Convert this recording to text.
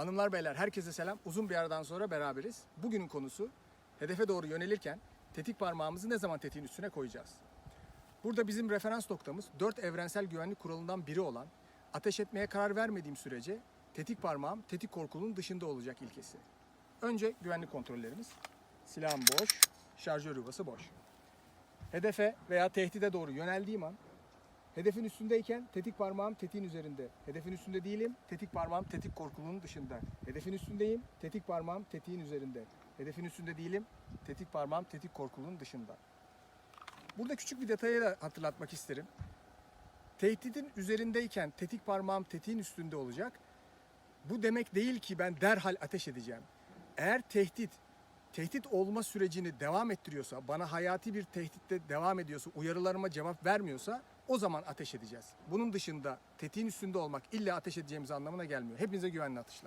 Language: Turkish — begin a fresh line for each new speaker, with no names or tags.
Hanımlar beyler herkese selam. Uzun bir aradan sonra beraberiz. Bugünün konusu hedefe doğru yönelirken tetik parmağımızı ne zaman tetiğin üstüne koyacağız? Burada bizim referans noktamız 4 evrensel güvenlik kuralından biri olan ateş etmeye karar vermediğim sürece tetik parmağım tetik korkulunun dışında olacak ilkesi. Önce güvenlik kontrollerimiz. Silahım boş, şarjör yuvası boş. Hedefe veya tehdide doğru yöneldiğim an Hedefin üstündeyken tetik parmağım tetiğin üzerinde. Hedefin üstünde değilim, tetik parmağım tetik korkulunun dışında. Hedefin üstündeyim, tetik parmağım tetiğin üzerinde. Hedefin üstünde değilim, tetik parmağım tetik korkulunun dışında. Burada küçük bir detayı da hatırlatmak isterim. Tehdidin üzerindeyken tetik parmağım tetiğin üstünde olacak. Bu demek değil ki ben derhal ateş edeceğim. Eğer tehdit tehdit olma sürecini devam ettiriyorsa, bana hayati bir tehditte devam ediyorsa, uyarılarıma cevap vermiyorsa o zaman ateş edeceğiz. Bunun dışında tetiğin üstünde olmak illa ateş edeceğimiz anlamına gelmiyor. Hepinize güvenli atışlar.